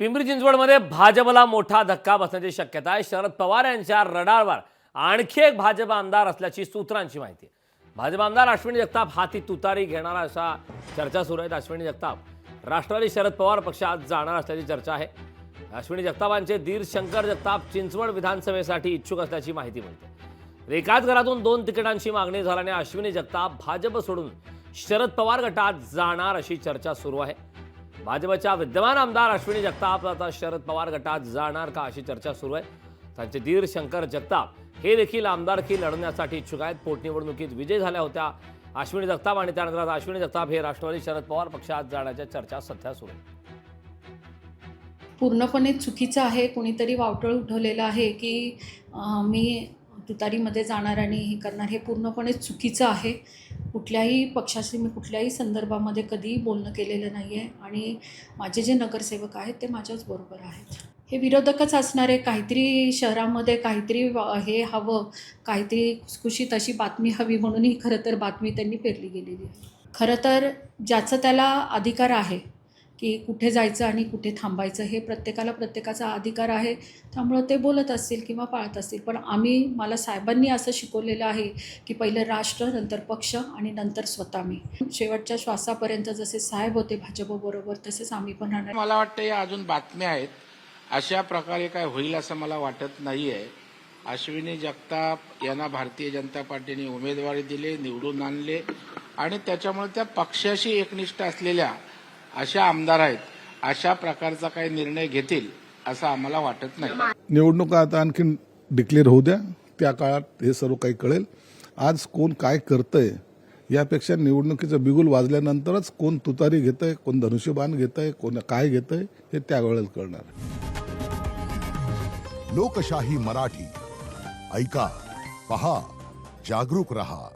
पिंपरी चिंचवडमध्ये भाजपला मोठा धक्का बसण्याची शक्यता आहे. शरद पवार यांच्या रडारवर आणखी एक भाजप आमदार असल्याची सूत्रांची माहिती. आहे भाजप आमदार अश्विनी जगताप हाती तुतारी घेणारा अशा चर्चा सुरू आहेत अश्विनी जगताप राष्ट्रवादी शरद पवार पक्षात जाणार असल्याची चर्चा आहे. अश्विनी जगतापांचे धीर शंकर जगताप चिंचवड विधानसभेसाठी इच्छुक असल्याची माहिती मिळते. एकाच घरातून दोन तिकिटांची मागणी झाल्याने अश्विनी जगताप भाजप सोडून शरद पवार गटात जाणार अशी चर्चा सुरू आहे. भाजपच्या विद्यमान आमदार अश्विनी जगताप आता शरद पवार गटात जाणार का अशी चर्चा सुरू आहे? त्यांचे धीर शंकर जगताप हे देखील आमदारकी लढण्यासाठी इच्छुक आहेत. पोटनिवडणुकीत विजय झाल्या होत्या अश्विनी जगताप आणि त्यानंतर आता अश्विनी जगताप हे राष्ट्रवादी शरद पवार पक्षात जाण्याच्या चर्चा सध्या सुरू आहे. पूर्णपणे चुकीचं आहे. कोणीतरी वावटळ उठवलेलं आहे की मी तुतारीमध्ये जाणार आणि हे करणार हे पूर्णपणे चुकीचं आहे. कुठल्याही पक्षाशी मी कुठल्याही संदर्भामध्ये कधीही बोलणं केलेलं नाही आहे आणि माझे जे नगरसेवक आहेत ते माझ्याच बरोबर आहेत. हे विरोधकच असणारे काहीतरी शहरामध्ये काहीतरी हे हवं काहीतरी खुसखुशीत अशी बातमी हवी म्हणून ही खरं तर बातमी त्यांनी पेरली गेलेली आहे. खरं तर ज्याचं त्याला अधिकार आहे की कुठे जायचं आणि कुठे थांबायचं हे प्रत्येकाला प्रत्येकाचा अधिकार आहे. त्यामुळं ते बोलत असतील किंवा पाळत असतील. पण आम्ही मला साहेबांनी असं शिकवलेलं आहे की पहिलं राष्ट्र नंतर पक्ष आणि नंतर स्वतः मी. शेवटच्या श्वासापर्यंत जसे साहेब होते भाजपबरोबर तसेच आम्ही पण राहणार. मला वाटतं या अजून बातम्या आहेत. अशा प्रकारे काय होईल असं मला वाटत नाही आहे अश्विनी जगताप यांना भारतीय जनता पार्टीने उमेदवारी दिली निवडून आणले आणि त्याच्यामुळे त्या पक्षाशी एकनिष्ठ असलेल्या अशा आमदार आहेत अशा प्रकारचा काही निर्णय घेतील असं आम्हाला वाटत नाही. निवडणुका आता आणखीन डिक्लेअर होऊ द्या. त्या काळात हे सर्व काही कळेल. आज कोण काय करतंय यापेक्षा निवडणुकीचं बिगुल वाजल्यानंतरच कोण तुतारी घेतंय कोण धनुष्यबाण घेतंय कोण काय घेतंय हे त्यावेळेला कळणार. लोकशाही मराठी. ऐका पहा जागरूक रहा.